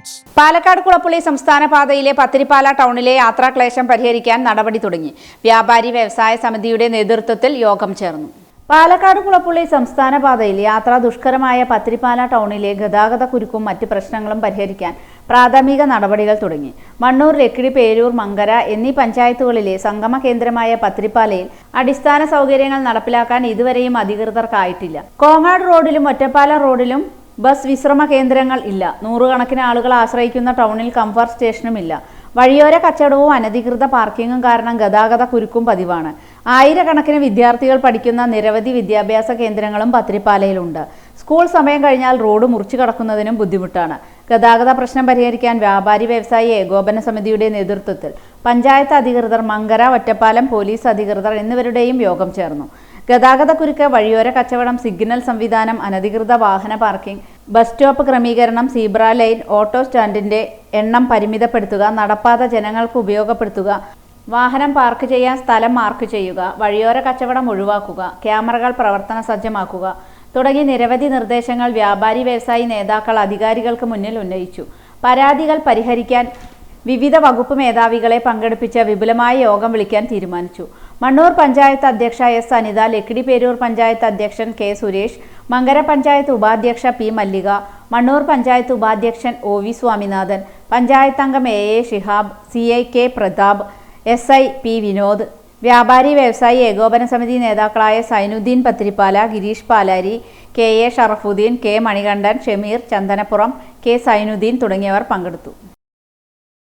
diamonds Palakkad Kulappully സംസ്ഥാന പാതയിലെ പത്തിരിപ്പാല ടൗണിലെ യാത്രാക്ലേശം പരിഹരിക്കാൻ നടപടി തുടങ്ങി. വ്യാപാരി വ്യവസായ സമിതിയുടെ നേതൃത്വത്തിൽ യോഗം ചേർന്നു. പാലക്കാട് കുളപ്പുള്ളി സംസ്ഥാന പാതയിൽ യാത്രാ ദുഷ്കരമായ പത്തിരിപ്പാല ടൗണിലെ ഗതാഗത കുരുക്കും മറ്റ് പ്രശ്നങ്ങളും പരിഹരിക്കാൻ പ്രാഥമിക നടപടികൾ തുടങ്ങി. മണ്ണൂർ ലക്കിടി പേരൂർ മങ്കര എന്നീ പഞ്ചായത്തുകളിലെ സംഗമ കേന്ദ്രമായ പത്തിരിപ്പാലയിൽ അടിസ്ഥാന സൗകര്യങ്ങൾ നടപ്പിലാക്കാൻ ഇതുവരെയും അധികൃതർക്കായിട്ടില്ല. കോങ്ങാട് റോഡിലും ഒറ്റപ്പാല റോഡിലും ബസ് വിശ്രമ കേന്ദ്രങ്ങൾ ഇല്ല. നൂറുകണക്കിന് ആളുകൾ ആശ്രയിക്കുന്ന ടൗണിൽ കംഫർട്ട് സ്റ്റേഷനും ഇല്ല. വഴിയോര കച്ചവടവും അനധികൃത പാർക്കിങ്ങും കാരണം ഗതാഗത കുരുക്കും പതിവാണ്. ആയിരക്കണക്കിന് വിദ്യാർത്ഥികൾ പഠിക്കുന്ന നിരവധി വിദ്യാഭ്യാസ കേന്ദ്രങ്ങളും പത്തിരിപ്പാലയിലുണ്ട് സ്കൂൾ സമയം കഴിഞ്ഞാൽ റോഡ് മുറിച്ചു കടക്കുന്നതിനും ബുദ്ധിമുട്ടാണ്. ഗതാഗത പ്രശ്നം പരിഹരിക്കാൻ വ്യാപാരി വ്യവസായി ഏകോപന സമിതിയുടെ നേതൃത്വത്തിൽ പഞ്ചായത്ത് അധികൃതർ മങ്കര ഒറ്റപ്പാലം പോലീസ് അധികൃതർ എന്നിവരുടെയും യോഗം ചേർന്നു. ഗതാഗതക്കുരുക്ക് വഴിയോര കച്ചവടം സിഗ്നൽ സംവിധാനം അനധികൃത വാഹന പാർക്കിംഗ് ബസ് സ്റ്റോപ്പ് ക്രമീകരണം സീബ്ര ലൈൻ ഓട്ടോ സ്റ്റാൻഡിന്റെ എണ്ണം പരിമിതപ്പെടുത്തുക നടപ്പാത ജനങ്ങൾക്ക് ഉപയോഗപ്പെടുത്തുക വാഹനം പാർക്ക് ചെയ്യാൻ സ്ഥലം മാർക്ക് ചെയ്യുക വഴിയോര കച്ചവടം ഒഴിവാക്കുക ക്യാമറകൾ പ്രവർത്തന സജ്ജമാക്കുക തുടങ്ങി നിരവധി നിർദ്ദേശങ്ങൾ വ്യാപാരി വ്യവസായി നേതാക്കൾ അധികാരികൾക്ക് മുന്നിൽ ഉന്നയിച്ചു. പരാതികൾ പരിഹരിക്കാൻ വിവിധ വകുപ്പ് മേധാവികളെ പങ്കെടുപ്പിച്ച വിപുലമായ യോഗം വിളിക്കാൻ തീരുമാനിച്ചു. മണ്ണൂർ പഞ്ചായത്ത് അധ്യക്ഷ എസ് അനിത ലക്കിടി പേരൂർ പഞ്ചായത്ത് അധ്യക്ഷൻ കെ സുരേഷ് മങ്കര പഞ്ചായത്ത് ഉപാധ്യക്ഷ പി മല്ലിക മണ്ണൂർ പഞ്ചായത്ത് ഉപാധ്യക്ഷൻ ഒ വി സ്വാമിനാഥൻ പഞ്ചായത്ത് അംഗം A A Shihab C I K Prathap S I P Vinod വ്യാപാരി വ്യവസായി ഏകോപന സമിതി നേതാക്കളായ Sainudheen Pathirippala Gireesh Palari K A Sharafudheen K Manikandan Shameer Chandanappuram K Sainudheen തുടങ്ങിയവർ പങ്കെടുത്തു.